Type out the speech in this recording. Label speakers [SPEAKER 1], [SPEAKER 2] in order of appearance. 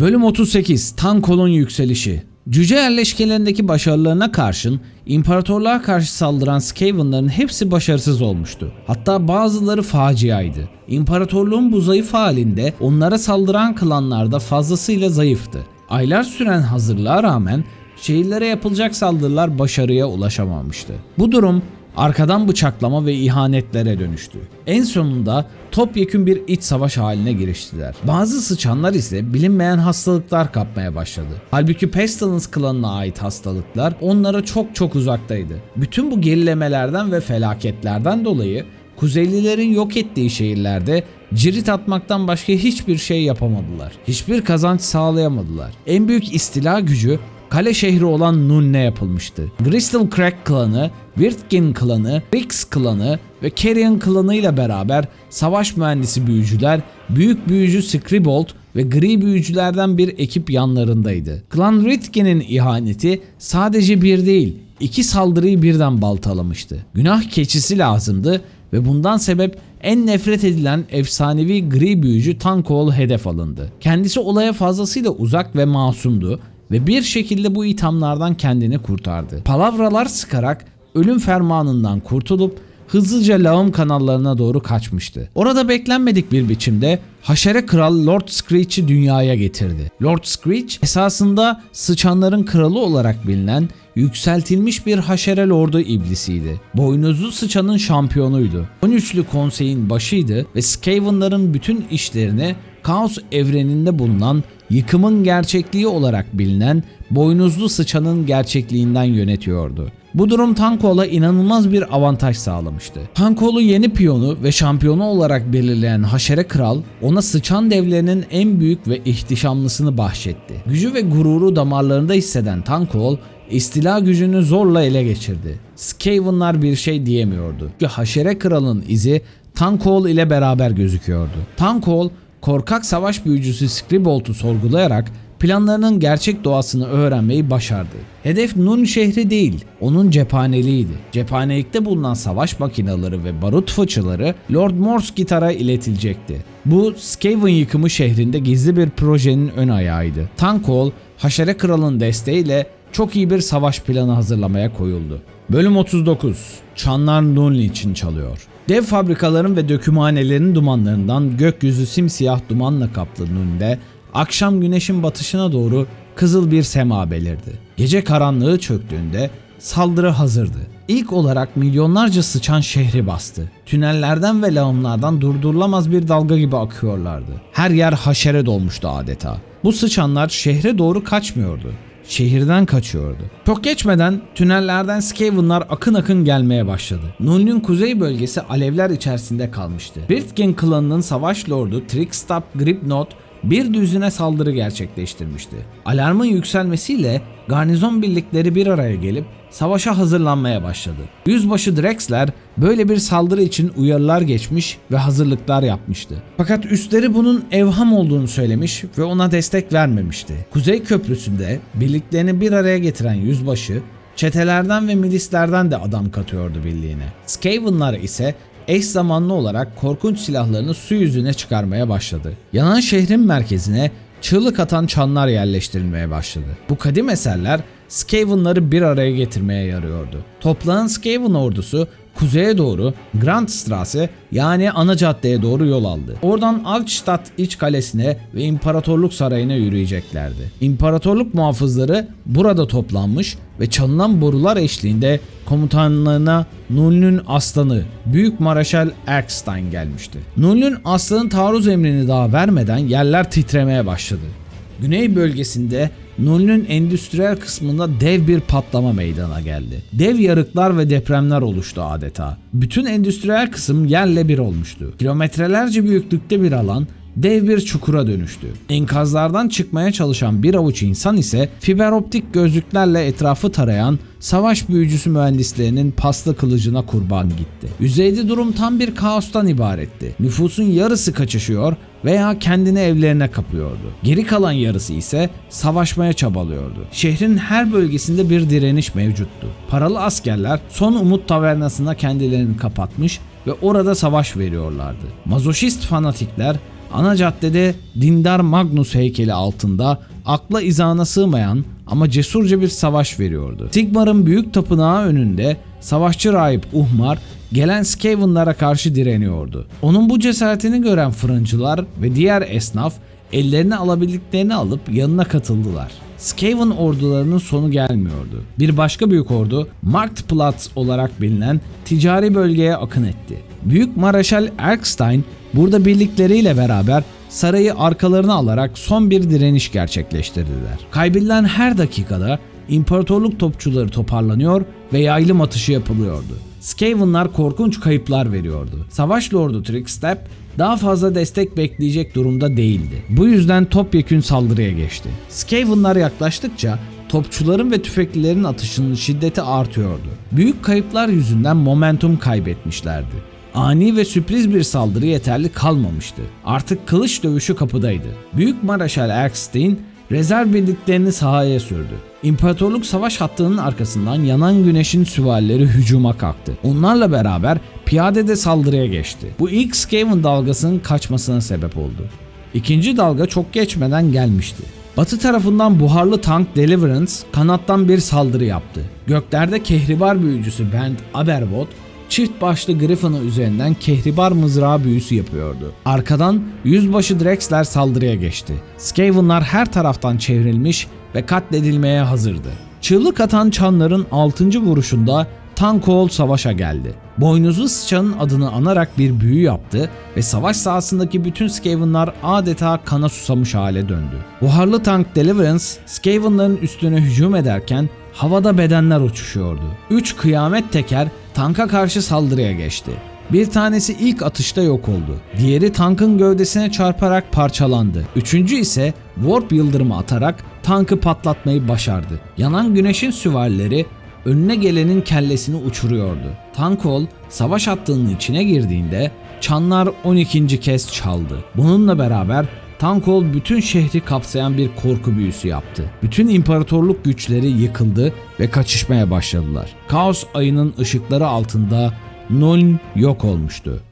[SPEAKER 1] Bölüm 38 Tankol'un yükselişi Cüce yerleşkelerindeki başarılarına karşın imparatorluğa karşı saldıran Skaven'ların hepsi başarısız olmuştu. Hatta bazıları faciaydı. İmparatorluğun bu zayıf halinde onlara saldıran klanlar da fazlasıyla zayıftı. Aylar süren hazırlığa rağmen şehirlere yapılacak saldırılar başarıya ulaşamamıştı. Bu durum arkadan bıçaklama ve ihanetlere dönüştü. En sonunda topyekün bir iç savaş haline giriştiler. Bazı sıçanlar ise bilinmeyen hastalıklar kapmaya başladı. Halbuki Pestilence klanına ait hastalıklar onlara çok çok uzaktaydı. Bütün bu gerilemelerden ve felaketlerden dolayı Kuzeylilerin yok ettiği şehirlerde cirit atmaktan başka hiçbir şey yapamadılar. Hiçbir kazanç sağlayamadılar. En büyük istila gücü kale şehri olan Nunne yapılmıştı. Crystal Crack klanı, Wirtgen klanı, Rix klanı ve Carrion klanı ile beraber savaş mühendisi büyücüler, büyük büyücü Scribolt ve gri büyücülerden bir ekip yanlarındaydı. Klan Ritgen'in ihaneti sadece bir değil, iki saldırıyı birden baltalamıştı. Günah keçisi lazımdı ve bundan sebep en nefret edilen efsanevi gri büyücü Tankoğlu hedef alındı. Kendisi olaya fazlasıyla uzak ve masumdu ve bir şekilde bu ithamlardan kendini kurtardı. Palavralar sıkarak ölüm fermanından kurtulup hızlıca lağım kanallarına doğru kaçmıştı. Orada beklenmedik bir biçimde Haşere Kral Lord Screech'i dünyaya getirdi. Lord Screech esasında sıçanların kralı olarak bilinen yükseltilmiş bir haşere lordu iblisiydi. Boynuzlu sıçanın şampiyonuydu. 13'lü konseyin başıydı ve Skaven'ların bütün işlerini Kaos evreninde bulunan yıkımın gerçekliği olarak bilinen boynuzlu sıçanın gerçekliğinden yönetiyordu. Bu durum Tanko'la inanılmaz bir avantaj sağlamıştı. Tanko'lu yeni piyonu ve şampiyonu olarak belirleyen Haşere Kral ona sıçan devlerinin en büyük ve ihtişamlısını bahşetti. Gücü ve gururu damarlarında hisseden Tankol istila gücünü zorla ele geçirdi. Skaven'lar bir şey diyemiyordu. Çünkü Haşere Kral'ın izi Tankol ile beraber gözüküyordu. Tankol korkak savaş büyücüsü Scribolt'u sorgulayarak planlarının gerçek doğasını öğrenmeyi başardı. Hedef Nun şehri değil, onun cephaneliğiydi. Cephanelikte bulunan savaş makineleri ve barut fıçıları Lord Morse gitara iletilecekti. Bu Skaven yıkımı şehrinde gizli bir projenin ön ayağıydı. Tankol, Haşere Kral'ın desteğiyle çok iyi bir savaş planı hazırlamaya koyuldu. Bölüm 39 Çanlar Nunli için çalıyor. Dev fabrikaların ve dökümhanelerin dumanlarından gökyüzü simsiyah dumanla kaplı Nun'de akşam güneşin batışına doğru kızıl bir sema belirdi. Gece karanlığı çöktüğünde saldırı hazırdı. İlk olarak milyonlarca sıçan şehri bastı. Tünellerden ve lağımlardan durdurulamaz bir dalga gibi akıyorlardı. Her yer haşere dolmuştu adeta. Bu sıçanlar şehre doğru kaçmıyordu şehirden kaçıyordu. Çok geçmeden tünellerden Skaven'lar akın akın gelmeye başladı. Nun'un kuzey bölgesi alevler içerisinde kalmıştı. Birtgen klanının savaş lordu Trickstop Gripnot bir düzine saldırı gerçekleştirmişti. Alarmın yükselmesiyle garnizon birlikleri bir araya gelip savaşa hazırlanmaya başladı. Yüzbaşı Drexler böyle bir saldırı için uyarılar geçmiş ve hazırlıklar yapmıştı. Fakat üstleri bunun evham olduğunu söylemiş ve ona destek vermemişti. Kuzey Köprüsü'nde birliklerini bir araya getiren yüzbaşı çetelerden ve milislerden de adam katıyordu birliğine. Skaven'lar ise eş zamanlı olarak korkunç silahlarını su yüzüne çıkarmaya başladı. Yanan şehrin merkezine çığlık atan çanlar yerleştirilmeye başladı. Bu kadim eserler Skaven'ları bir araya getirmeye yarıyordu. Toplanan Skaven ordusu kuzeye doğru Grandstrasse yani ana caddeye doğru yol aldı. Oradan Altstadt iç kalesine ve İmparatorluk Sarayı'na yürüyeceklerdi. İmparatorluk muhafızları burada toplanmış ve çalınan borular eşliğinde komutanlarına Nuln'ün aslanı Büyük Maraşal Erkstein gelmişti. Nuln'ün aslanın taarruz emrini daha vermeden yerler titremeye başladı. Güney bölgesinde Nuln'ün endüstriyel kısmında dev bir patlama meydana geldi. Dev yarıklar ve depremler oluştu adeta. Bütün endüstriyel kısım yerle bir olmuştu. Kilometrelerce büyüklükte bir alan dev bir çukura dönüştü. Enkazlardan çıkmaya çalışan bir avuç insan ise fiber optik gözlüklerle etrafı tarayan savaş büyücüsü mühendislerinin paslı kılıcına kurban gitti. Yüzeyde durum tam bir kaostan ibaretti. Nüfusun yarısı kaçışıyor veya kendini evlerine kapıyordu. Geri kalan yarısı ise savaşmaya çabalıyordu. Şehrin her bölgesinde bir direniş mevcuttu. Paralı askerler son umut tavernasına kendilerini kapatmış ve orada savaş veriyorlardı. Mazoşist fanatikler ana caddede dindar Magnus heykeli altında akla izana sığmayan ama cesurca bir savaş veriyordu. Sigmar'ın büyük tapınağı önünde savaşçı rahip Uhmar gelen Skaven'lara karşı direniyordu. Onun bu cesaretini gören fırıncılar ve diğer esnaf ellerine alabildiklerini alıp yanına katıldılar. Skaven ordularının sonu gelmiyordu. Bir başka büyük ordu Marktplatz olarak bilinen ticari bölgeye akın etti. Büyük Maraşal Erkstein burada birlikleriyle beraber sarayı arkalarına alarak son bir direniş gerçekleştirdiler. Kaybedilen her dakikada imparatorluk topçuları toparlanıyor ve yaylım atışı yapılıyordu. Skaven'lar korkunç kayıplar veriyordu. Savaş Lordu Trickstep daha fazla destek bekleyecek durumda değildi. Bu yüzden topyekün saldırıya geçti. Skaven'lar yaklaştıkça topçuların ve tüfeklilerin atışının şiddeti artıyordu. Büyük kayıplar yüzünden momentum kaybetmişlerdi. Ani ve sürpriz bir saldırı yeterli kalmamıştı. Artık kılıç dövüşü kapıdaydı. Büyük Maraşal Erskstein rezerv birliklerini sahaya sürdü. İmparatorluk savaş hattının arkasından yanan güneşin süvarileri hücuma kalktı. Onlarla beraber piyade de saldırıya geçti. Bu ilk Skaven dalgasının kaçmasına sebep oldu. İkinci dalga çok geçmeden gelmişti. Batı tarafından buharlı tank Deliverance kanattan bir saldırı yaptı. Göklerde kehribar büyücüsü Bent Aberwoth çift başlı Griffin'ı üzerinden kehribar mızrağı büyüsü yapıyordu. Arkadan yüzbaşı Drexler saldırıya geçti. Skaven'lar her taraftan çevrilmiş ve katledilmeye hazırdı. Çığlık atan çanların 6. vuruşunda Tankol savaşa geldi. Boynuzlu sıçanın adını anarak bir büyü yaptı ve savaş sahasındaki bütün Skaven'lar adeta kana susamış hale döndü. Buharlı tank Deliverance, Skaven'ların üstüne hücum ederken havada bedenler uçuşuyordu. Üç kıyamet teker tanka karşı saldırıya geçti. Bir tanesi ilk atışta yok oldu. Diğeri tankın gövdesine çarparak parçalandı. Üçüncü ise Warp yıldırımı atarak tankı patlatmayı başardı. Yanan güneşin süvarileri önüne gelenin kellesini uçuruyordu. Tankol savaş hattının içine girdiğinde çanlar 12. kez çaldı. Bununla beraber Tankol bütün şehri kapsayan bir korku büyüsü yaptı. Bütün imparatorluk güçleri yıkıldı ve kaçışmaya başladılar. Kaos ayının ışıkları altında Nuln yok olmuştu.